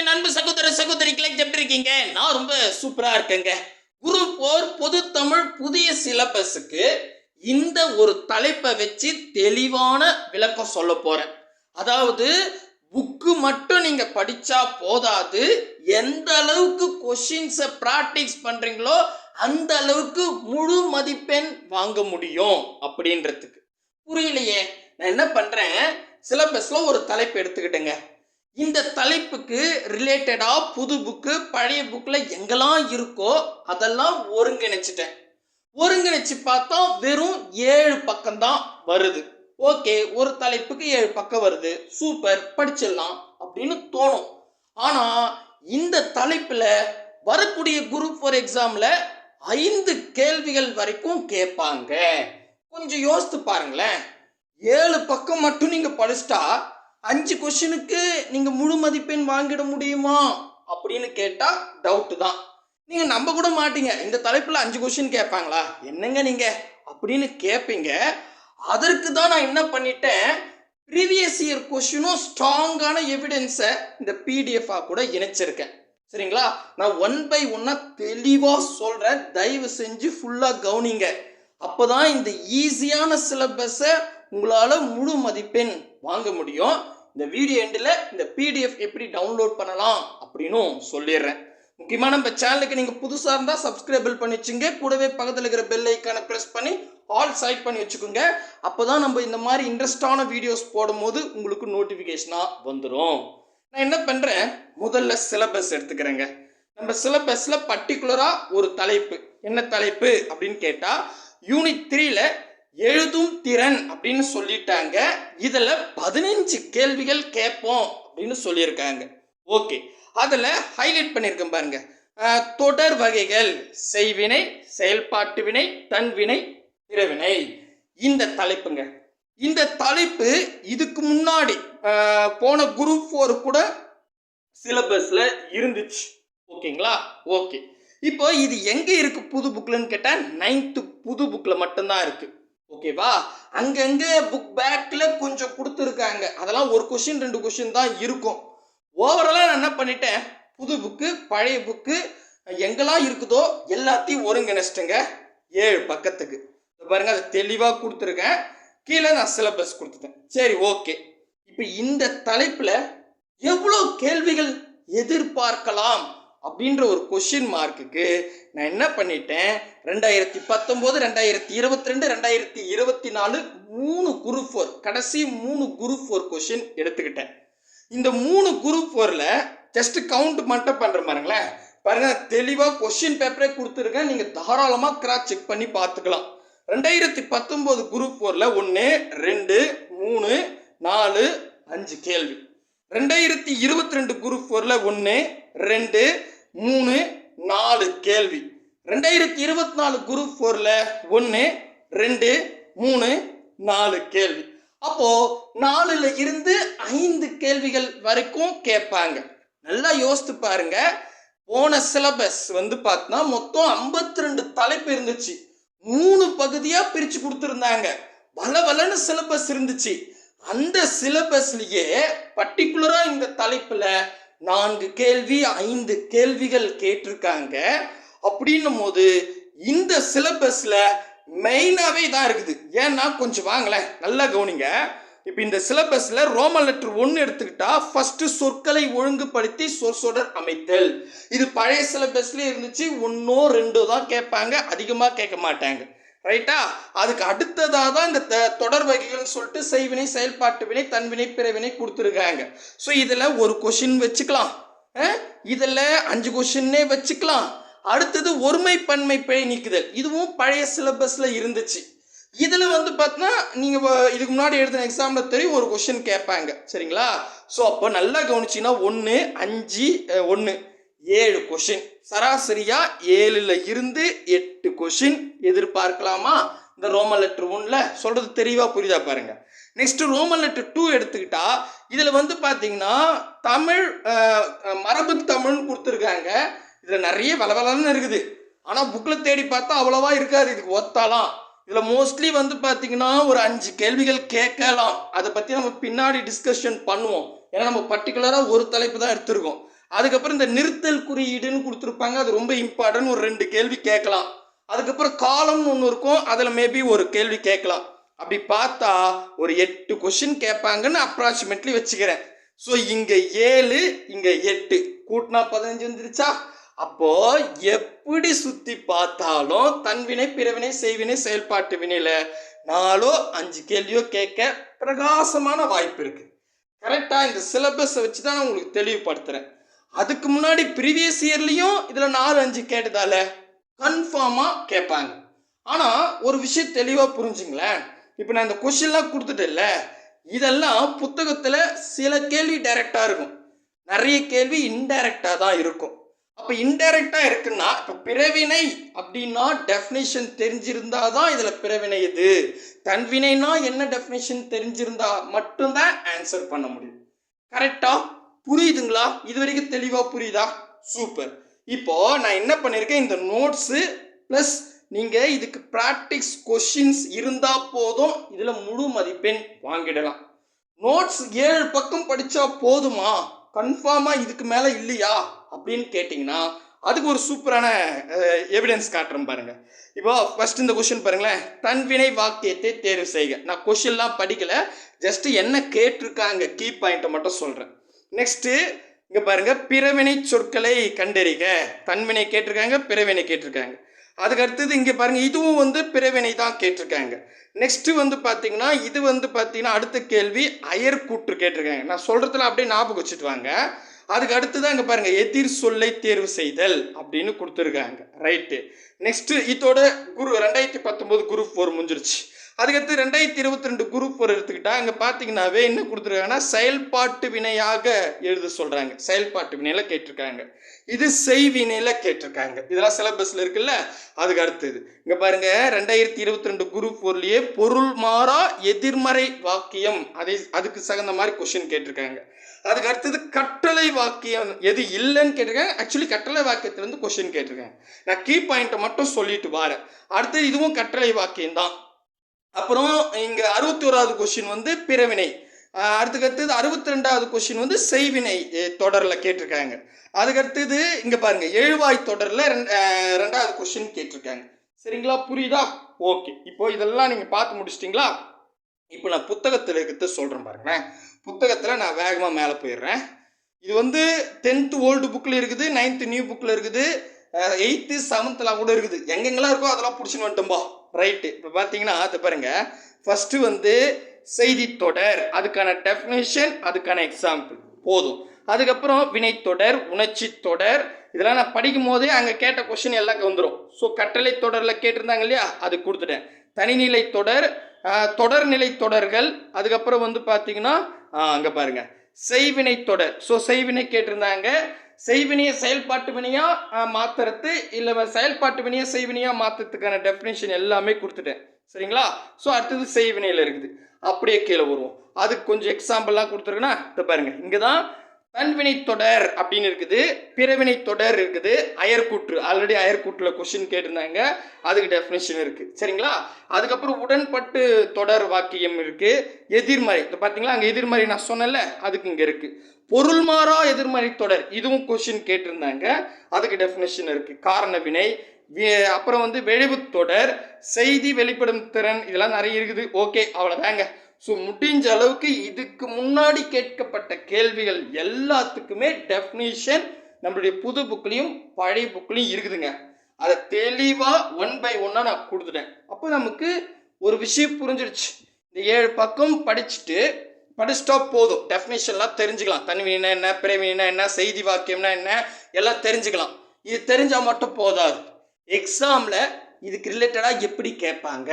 என் அன்பு சகோதர சகோதரிகளை எப்படி இருக்கீங்க? நான் ரொம்ப சூப்பரா இருக்கேங்க. குரு போர் பொது தமிழ் புதிய சிலபஸுக்கு இந்த ஒரு தலைப்பை வச்சு தெளிவான விளக்கம் சொல்ல போறேன். அதாவது புக்கு மட்டும் நீங்க படிச்சா போதாது. எந்த அளவுக்கு கொஷின்ஸை ப்ராக்டிஸ் பண்றீங்களோ அந்த அளவுக்கு முழு மதிப்பெண் வாங்க முடியும் அப்படின்றதுக்கு. புரியலையே? நான் என்ன பண்றேன்? சிலபஸ்ல ஒரு தலைப்பு எடுத்துக்கிட்டேங்க. இந்த தலைப்புக்கு ரிலேட்டடா புது புக்கு பழைய புக்கில் எங்கெல்லாம் இருக்கோ அதெல்லாம் ஒருங்கிணைச்சிட்டேன். ஒருங்கிணைச்சு பார்த்தா வெறும் ஏழு பக்கம்தான் வருது. ஓகே ஒரு தலைப்புக்கு ஏழு பக்கம் வருது. சூப்பர் படிச்சிடலாம் அப்படின்னு தோணும். ஆனா இந்த தலைப்புல வரக்கூடிய குரூப் ஃபோர் எக்ஸாம்ல ஐந்து கேள்விகள் வரைக்கும் கேட்பாங்க. கொஞ்சம் யோசித்து பாருங்களேன். ஏழு பக்கம் மட்டும் நீங்க படிச்சிட்டா அஞ்சு கொஷினுக்கு நீங்க முழு மதிப்பெண் வாங்கிட முடியுமா? அப்படின்னு கேட்டா டவுட் தான். நீங்க நம்ப கூட மாட்டீங்க. இந்த தலைப்புல அஞ்சு கொஷின் கேட்பாங்களா? என்னங்க நீங்க? அப்படின்னு கேட்பீங்க அதற்கு தான் நான் என்ன பண்ணிட்டேன்? ப்ரீவியஸ் இயர் கொஷினும் ஸ்ட்ராங்கான எவிடென்ஸை இந்த பிடிஎஃபாக கூட இணைச்சிருக்கேன். சரிங்களா? நான் ஒன் பை ஒன்னாக தெளிவாக சொல்கிறேன் தயவு செஞ்சு ஃபுல்லாக கவனிங்க. அப்போதான் இந்த ஈஸியான சிலபஸை உங்களால் முழு மதிப்பெண் வாங்க முடியும். இந்த வீடியோ எண்டில் இந்த பிடிஎஃப் எப்படி டவுன்லோட் பண்ணலாம் அப்படின்னும் சொல்லிடுறேன். முக்கியமாக நம்ம சேனலுக்கு நீங்கள் புதுசாக இருந்தால் சப்ஸ்கிரைபிள் பண்ணி வச்சுங்க கூடவே பக்கத்தில் இருக்கிற பெல் ஐக்கானை ப்ரெஸ் பண்ணி ஆல் செலக்ட் பண்ணி வச்சுக்கோங்க. அப்போ தான் நம்ம இந்த மாதிரி இன்ட்ரெஸ்டான வீடியோஸ் போடும்போது உங்களுக்கு நோட்டிஃபிகேஷனாக வந்துடும் நான் என்ன பண்ணுறேன் முதல்ல சிலபஸ் எடுத்துக்கிறேங்க. நம்ம சிலபஸில் பர்டிகுலராக ஒரு தலைப்பு. என்ன தலைப்பு அப்படின்னு கேட்டால் யூனிட் த்ரீல எழுதும் திறன் அப்படின்னு சொல்லிட்டாங்க. இதில் பதினஞ்சு கேள்விகள் கேட்போம் அப்படின்னு சொல்லியிருக்காங்க. ஓகே. அதில் ஹைலைட் பண்ணியிருக்கேன் பாருங்க. தொடர் வகைகள் செய்வினை செயல்பாட்டு வினை தன்வினை பிறவினை. இந்த தலைப்புங்க. இந்த தலைப்பு இதுக்கு முன்னாடி போன குரூப் ஃபோர் கூட சிலபஸில் இருந்துச்சு. ஓகேங்களா? ஓகே. இப்போ இது எங்கே இருக்குது புது புக்கில்னு கேட்டால் நைன்த்து புது புக்கில் மட்டும்தான் இருக்குது ஓகேவா அங்கங்கே புக் பேக்கில் கொஞ்சம் கொடுத்துருக்காங்க. அதெல்லாம் ஒரு கொஷின் ரெண்டு கொஷின் தான் இருக்கும். ஓவராலாக நான் என்ன பண்ணிட்டேன்? புது புக்கு பழைய புக்கு எங்கெல்லாம் இருக்குதோ எல்லாத்தையும் ஒருங்கிணைச்சிட்டேங்க. ஏழு பக்கத்துக்கு. பாருங்க அதை தெளிவாக கொடுத்துருக்கேன். கீழே நான் சிலபஸ் கொடுத்துட்டேன். சரி ஓகே இப்போ இந்த தலைப்பில் எவ்வளோ கேள்விகள் எதிர்பார்க்கலாம்? அப்படின்ற ஒரு கொஷின் மார்க்குக்கு நான் என்ன பண்ணிட்டேன்? ரெண்டாயிரத்தி பத்தொம்போது ரெண்டாயிரத்தி இருபத்தி ரெண்டு ரெண்டாயிரத்தி இருபத்தி நாலு மூணு குரூப் ஃபோர் கடைசி மூணு குரூப் ஃபோர் கொஷின் எடுத்துக்கிட்டேன். இந்த மூணு குரூப் ஃபோரில் ஜஸ்ட் கவுண்ட் மட்டும் பண்ணுற பாருங்களேன். பாருங்க தெளிவாக கொஷின் பேப்பரே கொடுத்துருக்கேன். நீங்கள் தாராளமாக கிராஸ் செக் பண்ணி பார்த்துக்கலாம். ரெண்டாயிரத்தி பத்தொம்போது குரூப் ஃபோரில் ஒன்று ரெண்டு மூணு நாலு அஞ்சு கேள்வி. ரெண்டாயிரத்தி இருபத்தி ரெண்டு குரூப் ஃபோரில் ஒன்று ரெண்டு மூணு நாலு கேள்வி. ரெண்டாயிரத்தி இருபத்தி நாலு குரூப் ஃபோரில் ஒன்று ரெண்டு மூணு நாலு கேள்வி. அப்போ நாலுல இருந்து ஐந்து கேள்விகள் வரைக்கும் கேட்பாங்க. நல்லா யோசித்து பாருங்க. போன சிலபஸ் வந்து பார்த்தோன்னா மொத்தம் ஐம்பத்தி ரெண்டு தலைப்பு இருந்துச்சு. மூணு பகுதியாக பிரித்து கொடுத்துருந்தாங்க. வள பலன்னு சிலபஸ் இருந்துச்சு. அந்த சிலபஸ்லேயே பர்டிகுலராக இந்த தலைப்பில் நான்கு கேள்வி ஐந்து கேள்விகள் கேட்டிருக்காங்க. அப்படின்னும் போது இந்த சிலபஸ்ல மெயினாகவே தான் இருக்குது. ஏன்னா கொஞ்சம் வாங்களேன். நல்லா கவனிங்க. இப்போ இந்த சிலபஸ்ல ரோமன் லெட்டர் ஒன்று எடுத்துக்கிட்டா ஃபர்ஸ்ட் சொற்களை ஒழுங்குபடுத்தி சொற்சொடர் அமைத்தல். இது பழைய சிலபஸ்ல இருந்துச்சு. ஒன்றோ ரெண்டோ தான் கேட்பாங்க. அதிகமாக கேட்க மாட்டாங்க. ரைட்டா அதுக்கு அடுத்ததாக தான் இந்த தொடர் வகைகள்னு சொல்லிட்டு செய்வினை செயல்பாட்டு வினை தன்வினை பிறவினை கொடுத்துருக்காங்க. ஸோ இதில் ஒரு கொஷின் வச்சுக்கலாம். இதில் அஞ்சு கொஷின்னே வச்சுக்கலாம். அடுத்தது ஒருமை பன்மை பிழை நீக்குதல். இதுவும் பழைய சிலபஸில் இருந்துச்சு. இதில் வந்து பார்த்தீங்கன்னா நீங்கள் இதுக்கு முன்னாடி எழுதின எக்ஸாமில் தெரியும் ஒரு கொஷின் கேட்பாங்க. சரிங்களா? ஸோ அப்போ நல்லா கவனிச்சிங்கன்னா ஒன்று அஞ்சு ஒன்று ஏழு கொஷின் சராசரியாக ஏழில் இருந்து எட்டு கொஷின் எதிர்பார்க்கலாமா? இந்த ரோமன் லெட்டர் ஒன்ல சொல்கிறது தெளிவாக புரியுதா பாருங்க. நெக்ஸ்ட் ரோமன் லெட்டர் டூ எடுத்துக்கிட்டா இதில் வந்து பார்த்தீங்கன்னா தமிழ் மரபு தமிழ்னு கொடுத்துருக்காங்க. இதில் நிறைய வளவலன்னு இருக்குது. ஆனால் புக்கில் தேடி பார்த்தா அவ்வளோவா இருக்காது. இதுக்கு ஒத்தாலாம். இதில் மோஸ்ட்லி வந்து பார்த்தீங்கன்னா ஒரு அஞ்சு கேள்விகள் கேட்கலாம். அதை பற்றி நம்ம பின்னாடி டிஸ்கஷன் பண்ணுவோம். ஏன்னா நம்ம பர்டிகுலராக ஒரு தலைப்பு தான் எடுத்திருக்கோம். அதுக்கப்புறம் இந்த நிறுத்தல் குறியீடுன்னு கொடுத்துருப்பாங்க. அது ரொம்ப இம்பார்ட்டன்ட் ஒரு ரெண்டு கேள்வி கேட்கலாம். அதுக்கப்புறம் காலம்னு ஒன்று இருக்கும். அதில் மேபி ஒரு கேள்வி கேட்கலாம். அப்படி பார்த்தா ஒரு எட்டு கொஷின் கேட்பாங்கன்னு அப்ராக்சிமேட்லி வச்சுக்கிறேன். ஸோ இங்கே ஏழு இங்கே எட்டு. கூட்டினா பதினஞ்சு வந்துருச்சா? அப்போ எப்படி சுற்றி பார்த்தாலும் தன்வினை பிறவினை செய்வினை செயல்பாட்டு வினையில் நாலோ அஞ்சு கேள்வியோ கேட்க பிரகாசமான வாய்ப்பு இருக்குது கரெக்டாக இந்த சிலபஸை வச்சு தான் நான் உங்களுக்கு தெளிவுபடுத்துகிறேன் அதுக்கு முன்னாடி ப்ரீவியஸ் இயர்லேயும் இதில் நாலு அஞ்சு கேட்டதால கன்ஃபார்மாக கேட்பாங்க. ஆனால் ஒரு விஷயம் தெளிவாக புரிஞ்சுங்களேன். இப்போ நான் இந்த கொஷின்லாம் கொடுத்துட்டேன்ல இதெல்லாம் புத்தகத்தில் சில கேள்வி டைரெக்டாக இருக்கும். நிறைய கேள்வி இன்டைரக்டாக தான் இருக்கும். அப்போ இன்டைரக்டாக இருக்குன்னா இப்போ பிறவினை அப்படின்னா டெஃபினேஷன் தெரிஞ்சிருந்தா தான் இதில் பிறவினை இது தன்வினைனா என்ன டெஃபினேஷன் தெரிஞ்சிருந்தா மட்டும்தான் ஆன்சர் பண்ண முடியும். கரெக்டாக புரியுதுங்களா? இது வரைக்கும் தெளிவாக புரியுதா? சூப்பர் இப்போ நான் என்ன பண்ணியிருக்கேன் இந்த நோட்ஸு ப்ளஸ் நீங்கள் இதுக்கு ப்ராக்டிக்ஸ் கொஷின்ஸ் இருந்தால் போதும். இதில் முழு மதிப்பெண் வாங்கிடலாம். நோட்ஸ் ஏழு பக்கம் படித்தா போதுமா? கன்ஃபார்மாக இதுக்கு மேலே இல்லையா? அப்படின்னு கேட்டிங்கன்னா அதுக்கு ஒரு சூப்பரான எவிடன்ஸ் காட்டுறேன் பாருங்கள் இப்போ ஃபர்ஸ்ட் இந்த கொஷின் பாருங்களேன். தன்வினை வாக்கியத்தை தேர்வு செய்க. நான் கொஷின்லாம் படிக்கலை. ஜஸ்ட் என்ன கேட்டிருக்காங்க? கீ பாயிண்ட்டை மட்டும் சொல்கிறேன் நெக்ஸ்ட்டு இங்கே பாருங்க பிறவினை சொற்களை கண்டறிக. தன்வினை கேட்டிருக்காங்க பிறவினை கேட்டிருக்காங்க. அதுக்கு அடுத்தது இங்கே பாருங்கள் இதுவும் வந்து பிறவினை தான் கேட்டிருக்காங்க. நெக்ஸ்ட்டு வந்து பார்த்தீங்கன்னா இது வந்து பார்த்தீங்கன்னா அடுத்த கேள்வி அயர் கூற்று கேட்டிருக்காங்க. நான் சொல்கிறதுல அப்படியே ஞாபகம் வச்சுட்டு வாங்க. அதுக்கு அடுத்து தான் இங்கே பாருங்கள் எதிர் சொல்லை தேர்வு செய்தல் அப்படின்னு கொடுத்துருக்காங்க. ரைட்டு நெக்ஸ்ட்டு இதோட குரு ரெண்டாயிரத்தி பத்தொம்போது குரூப் ஃபோர் முடிஞ்சிருச்சு. அதுக்கடுத்து ரெண்டாயிரத்தி இருபத்தி ரெண்டு குரூப் ஒரு எடுத்துக்கிட்டா அங்கே பார்த்தீங்கன்னாவே என்ன கொடுத்துருக்காங்கன்னா செயல்பாட்டு வினையாக எழுத சொல்கிறாங்க செயல்பாட்டு வினையில் கேட்டிருக்காங்க. இது செய்வினையில் கேட்டிருக்காங்க. இதெல்லாம் சிலபஸ்ல இருக்குல்ல? அதுக்கு அடுத்தது. இங்கே பாருங்கள் ரெண்டாயிரத்தி இருபத்தி ரெண்டு குரூப் ஒருலேயே பொருள் மாறா எதிர்மறை வாக்கியம். அதை அதுக்கு தகுந்த மாதிரி கொஷின் கேட்டிருக்காங்க. அதுக்கு அடுத்தது கட்டளை வாக்கியம். எது இல்லைன்னு கேட்டிருக்காங்க. ஆக்சுவலி கட்டளை வாக்கியத்தில் இருந்து கொஷின் கேட்டிருக்காங்க. நான் கீ பாயிண்ட்டை மட்டும் சொல்லிட்டு வரேன். அடுத்தது இதுவும் கட்டளை வாக்கியம் தான் அப்புறம் இங்க அறுபத்தி ஓராவது கொஸ்டின் வந்து பிறவினை. அடுத்துக்கடுத்தது அறுபத்தி ரெண்டாவது கொஸ்டின் வந்து செய்வினை தொடரில் கேட்டிருக்காங்க. அதுக்கடுத்தது இங்கே பாருங்கள் பாருங்க எழுவாய் தொடரில் ரெண்டு- ரெண்டாவது கொஸ்டின் கேட்டிருக்காங்க. சரிங்களா? புரியுதா? ஓகே. இப்போ இதெல்லாம் நீங்கள் பார்த்து முடிச்சிட்டிங்களா? இப்போ நான் புத்தகத்தில் இருக்கிறத சொல்கிறேன் பாருங்களேன். புத்தகத்தில் நான் வேகமாக மேலே போயிடுறேன். இது வந்து டென்த்து ஓல்டு புக்கில் இருக்குது நைன்த்து நியூ புக்கில் இருக்குது எயித்து செவன்த்தில் கூட இருக்குது. எங்கெங்கெல்லாம் இருக்கோ அதெல்லாம் பிடிச்சின்னு வந்துட்டோம்பா. ரைட்டு இப்போ பார்த்தீங்கன்னா அது பாருங்கள் ஃபஸ்ட்டு வந்து செய்தி தொடர். அதுக்கான டெஃபினேஷன் அதுக்கான எக்ஸாம்பிள் போதும். அதுக்கப்புறம் வினைத்தொடர் உணர்ச்சி தொடர். இதெல்லாம் நான் படிக்கும் போதே அங்கே கேட்ட கொஷின் எல்லாம் வந்துடும் ஸோ கட்டளை தொடரில் கேட்டிருந்தாங்க இல்லையா? அது கொடுத்துட்டேன். தனிநிலை தொடர் தொடர்நிலை தொடர்கள். அதுக்கப்புறம் வந்து பார்த்தீங்கன்னா அங்கே பாருங்க. செய்வினை தொடர். ஸோ செய்வினை கேட்டிருந்தாங்க. செய்வினையை செயல்பாட்டு வினையாக மாற்றுறது மாத்துறது இல்லை செயல்பாட்டு வினையா செய்வினியாக மாற்றுறதுக்கான டெஃபினேஷன் எல்லாமே கொடுத்துட்டேன். சரிங்களா? ஸோ அடுத்தது செய்வினையில் இருக்குது. அப்படியே கீழே வருவோம். அதுக்கு கொஞ்சம் எக்ஸாம்பிள்லாம் கொடுத்துருக்குன்னா இதை பாருங்கள் இங்கே தான் தன்வினை தொடர் அப்படின்னு இருக்குது. பிறவினை தொடர் இருக்குது. அயர்கூற்று ஆல்ரெடி அயர்கூற்றில் கொஷின் கேட்டிருந்தாங்க. அதுக்கு டெஃபினேஷன் இருக்குது சரிங்களா? அதுக்கப்புறம் உடன்பட்டு தொடர் வாக்கியம் இருக்குது எதிர்மறை. இப்போ பார்த்தீங்களா அங்கே எதிர்மறை நான் சொன்னேன்ல அதுக்கு இங்கே இருக்குது பொருள் மாறா எதிர்மறை தொடர். இதுவும் கொஷின் கேட்டிருந்தாங்க. அதுக்கு டெஃபினேஷன் இருக்குது காரண வினை அப்புறம் வந்து விளைவு தொடர் செய்தி வெளிப்படும் திறன் இதெல்லாம் நிறைய இருக்குது. ஓகே அவ்வளோதாங்க ஸோ முடிஞ்ச அளவுக்கு இதுக்கு முன்னாடி கேட்கப்பட்ட கேள்விகள் எல்லாத்துக்குமே டெஃபினிஷன் நம்மளுடைய புது புக்லேயும் பழைய புக்லேயும் இருக்குதுங்க. அதை தெளிவாக ஒன் பை ஒன்னாக நான் கொடுத்துட்டேன். அப்போ நமக்கு ஒரு விஷயம் புரிஞ்சிடுச்சு இந்த ஏழு பக்கம் படிச்சுட்டு படிச்சுட்டா போதும். டெஃபினேஷன்லாம் தெரிஞ்சுக்கலாம். தனிவினா என்ன பிரேமினா என்ன செய்தி வாக்கியம்னா என்ன எல்லாம் தெரிஞ்சுக்கலாம். இது தெரிஞ்சால் மட்டும் போதாது. எக்ஸாமில் இதுக்கு ரிலேட்டடாக எப்படி கேட்பாங்க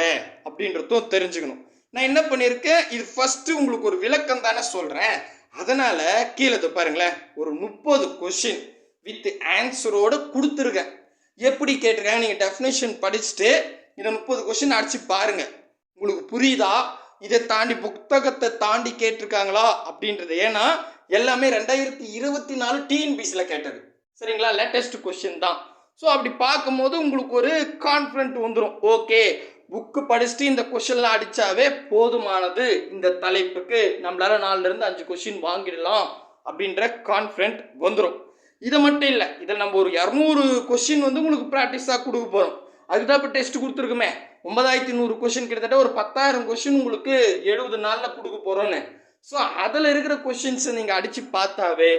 அப்படின்றதும் தெரிஞ்சுக்கணும். நான் என்ன பண்ணியிருக்கேன் இது ஃபஸ்ட்டு உங்களுக்கு ஒரு விளக்கம் தானே சொல்கிறேன் அதனால் கீழே பாருங்களேன். ஒரு முப்பது கொஷின் வித் ஆன்சரோடு கொடுத்துருக்கேன். எப்படி கேட்டிருக்காங்க நீங்கள் டெஃபினேஷன் படிச்சுட்டு இந்த முப்பது கொஷின் அடிச்சு பாருங்கள் உங்களுக்கு புரியுதா? இதை தாண்டி புத்தகத்தை தாண்டி கேட்டிருக்காங்களா? அப்படின்றது. ஏன்னா எல்லாமே ரெண்டாயிரத்தி இருபத்தி நாலு டிஎன்பிசியில் கேட்டது. சரிங்களா? லேட்டஸ்ட் கொஷின் தான். ஸோ அப்படி பார்க்கும்போது உங்களுக்கு ஒரு கான்ஃபிடென்ட் வந்துடும் ஓகே புக்கு படிச்சுட்டு இந்த கொஷின்லாம் அடித்தாவே போதுமானது. இந்த தலைப்புக்கு நம்மளால் நாலுலேருந்து அஞ்சு கொஷின் வாங்கிடலாம் அப்படின்ற கான்ஃபிடென்ட் வந்துடும் இதை மட்டும் இல்லை இதில் நம்ம ஒரு இரநூறு கொஷின் வந்து உங்களுக்கு ப்ராக்டிஸாக கொடுக்க போகிறோம் அதுக்கு தான் இப்போ டெஸ்ட் கொடுத்துருக்குமே. ஒன்பதாயிரத்தி நூறு கொஷின் கிட்டத்தட்ட ஒரு பத்தாயிரம் கொஷின் உங்களுக்கு எழுபது நாளில் கொடுக்க போகிறோன்னு ஸோ அதில் இருக்கிற கொஷின்ஸை நீங்கள் அடித்து பார்த்தாவே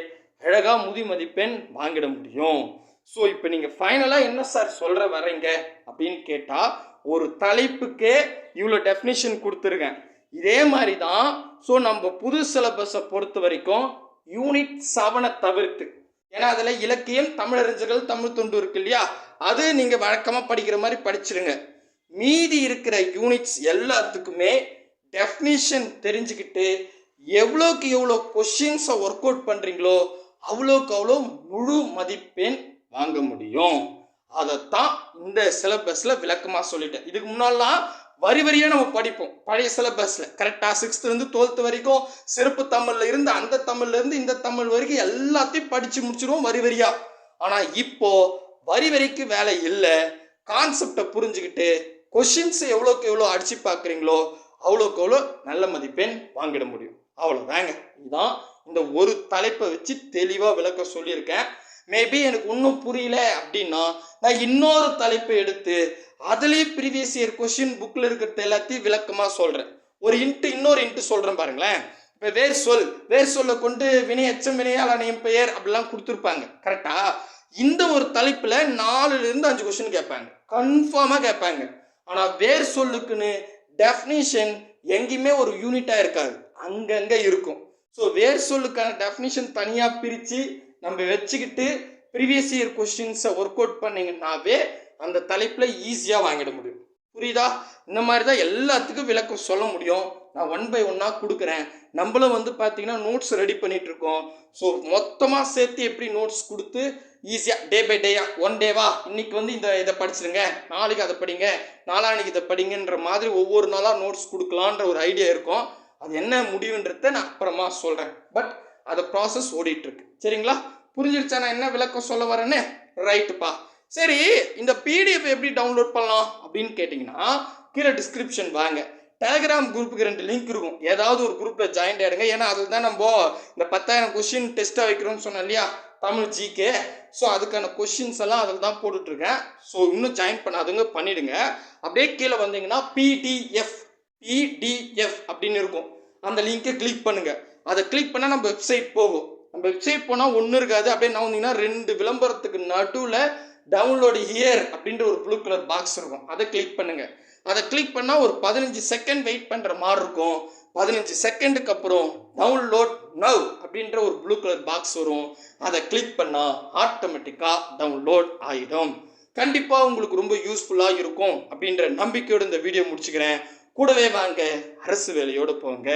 அழகாக முதி மதிப்பெண் வாங்கிட முடியும். ஸோ இப்போ நீங்கள் ஃபைனலாக என்ன சார் சொல்கிற வரீங்க அப்படின்னு கேட்டால் ஒரு தலைப்புக்கே இவ்வளோ டெஃபினிஷன் கொடுத்துருக்கேன். இதே மாதிரி தான் ஸோ நம்ம புது சிலபஸை பொறுத்த வரைக்கும் யூனிட் செவனை தவிர்த்து. ஏன்னா அதில் இலக்கியம் தமிழறிஞர்கள் தமிழ் தொண்டு இருக்கு இல்லையா? அது நீங்கள் வழக்கமாக படிக்கிற மாதிரி படிச்சிருங்க. மீதி இருக்கிற யூனிட்ஸ் எல்லாத்துக்குமே டெஃபினிஷன் தெரிஞ்சுக்கிட்டு எவ்வளோக்கு எவ்வளோ கொஷின்ஸை ஒர்க் அவுட் பண்ணுறீங்களோ அவ்வளோக்கு அவ்வளோ முழு மதிப்பெண் வாங்க முடியும். அதைத்தான் இந்த சிலபஸில் விளக்கமாக சொல்லிட்டேன். இதுக்கு முன்னாலாம் வரி வரியாக நம்ம படிப்போம். பழைய சிலபஸில் கரெக்டாக சிக்ஸ்த்துலேருந்து டுவெல்த்து வரைக்கும் சிறப்பு தமிழில் இருந்து அந்த தமிழ்ல இருந்து இந்த தமிழ் வரைக்கும் எல்லாத்தையும் படித்து முடிச்சிருவோம் வரி வரியாக ஆனால் இப்போ வரி வரிக்கு வேலை இல்லை. கான்செப்டை புரிஞ்சுக்கிட்டு கொஷின்ஸ் எவ்வளோக்கு எவ்வளோ அடிச்சு பார்க்குறீங்களோ அவ்வளோக்கு அவ்வளோ நல்ல மதிப்பெண் வாங்கிட முடியும். அவ்வளோதாங்க இதுதான் இந்த ஒரு தலைப்பை வச்சு தெளிவாக விளக்க சொல்லியிருக்கேன். மேபி எனக்கு இன்னும் புரியல அப்படின்னா நான் இன்னொரு தலைப்பை எடுத்து அதுலேயே ப்ரீவியஸ் இயர் கொஷின் புக்கில் இருக்கிறது எல்லாத்தையும் விளக்கமாக சொல்கிறேன் ஒரு இன்ட்டு இன்னொரு இன்ட்டு சொல்கிறேன் பாருங்களேன். இப்போ வேர் சொல் வேர் சொல்லை கொண்டு வினை எச்சம் வினையால் அணையும் பெயர் அப்படிலாம் கொடுத்துருப்பாங்க. கரெக்டா இந்த ஒரு தலைப்பில் நாலுலேருந்து அஞ்சு கொஷின் கேட்பாங்க. கன்ஃபார்மாக கேட்பாங்க. ஆனால் வேர் சொல்லுக்குன்னு டெஃபினிஷன் எங்கேயுமே ஒரு யூனிட்டாக இருக்காது. அங்கங்கே இருக்கும். ஸோ வேர் சொல்லுக்கான டெஃபினிஷன் தனியாக பிரித்து நம்ம வச்சுக்கிட்டு ப்ரீவியஸ் இயர் கொஸ்டின்ஸை ஒர்க் அவுட் பண்ணிங்கன்னாவே அந்த தலைப்பில் ஈஸியாக வாங்கிட முடியும். புரியுதா? இந்த மாதிரி தான் எல்லாத்துக்கும் விளக்கம் சொல்ல முடியும். நான் ஒன் பை ஒன்னாக கொடுக்குறேன். நம்மளும் வந்து பார்த்தீங்கன்னா நோட்ஸ் ரெடி பண்ணிட்டு இருக்கோம் ஸோ மொத்தமாக சேர்த்து எப்படி நோட்ஸ் கொடுத்து ஈஸியாக டே பை டேயா ஒன் டேவா இன்னைக்கு வந்து இந்த இதை படிச்சிருங்க நாளைக்கு அதை படிங்க நாளான்னைக்கு இதை படிங்கன்ற மாதிரி ஒவ்வொரு நாளாக நோட்ஸ் கொடுக்கலான்ற ஒரு ஐடியா இருக்கும். அது என்ன முடிவுன்றத நான் அப்புறமா சொல்கிறேன் பட் அதை ப்ராசஸ் ஓடிட்டுருக்கு. சரிங்களா? புரிஞ்சிருச்சா நான் என்ன விளக்கம் சொல்ல வரேன்னு? ரைட்டுப்பா சரி இந்த பிடிஎஃப் எப்படி டவுன்லோட் பண்ணலாம் அப்படின்னு கேட்டிங்கன்னா கீழே டிஸ்கிரிப்ஷன் வாங்க. டெலகிராம் குரூப்புக்கு ரெண்டு லிங்க் இருக்கும். ஏதாவது ஒரு குரூப்பில் ஜாயின் ஆகிடுங்க ஏன்னா அதில் தான் நம்ம இந்த பத்தாயிரம் கொஷின் டெஸ்ட்டாக வைக்கிறோம்னு சொன்னேன் இல்லையா? தமிழ் ஜிகே ஸோ அதுக்கான கொஷின்ஸ் எல்லாம் அதில் தான் போட்டுட்ருக்கேன் ஸோ இன்னும் ஜாயின் பண்ணாதுங்க பண்ணிவிடுங்க அப்படியே கீழே வந்தீங்கன்னா பிடிஎஃப் பிடிஎஃப் அப்படின்னு இருக்கும். அந்த லிங்கை கிளிக் பண்ணுங்கள் அதை கிளிக் பண்ணால் நம்ம வெப்சைட் போகும். நம்ம வெப்சைட் போனால் ஒன்றும் இருக்காது. அப்படியே நான் வந்தீங்கன்னா ரெண்டு விளம்பரத்துக்கு நடுவில் டவுன்லோடு ஹியர் அப்படின்ற ஒரு ப்ளூ கலர் பாக்ஸ் இருக்கும். அதை கிளிக் பண்ணுங்கள் அதை கிளிக் பண்ணால் ஒரு பதினஞ்சு செகண்ட் வெயிட் பண்ணுற மாதிரி இருக்கும். பதினஞ்சு செகண்டுக்கு அப்புறம் டவுன்லோட் நவ் அப்படின்ற ஒரு ப்ளூ கலர் பாக்ஸ் வரும். அதை கிளிக் பண்ணால் ஆட்டோமேட்டிக்காக டவுன்லோட் ஆகிடும் கண்டிப்பாக உங்களுக்கு ரொம்ப யூஸ்ஃபுல்லாக இருக்கும் அப்படின்ற நம்பிக்கையோடு இந்த வீடியோ முடிச்சுக்கிறேன். கூடவே வாங்க. அரசு வேலையோடு போங்க.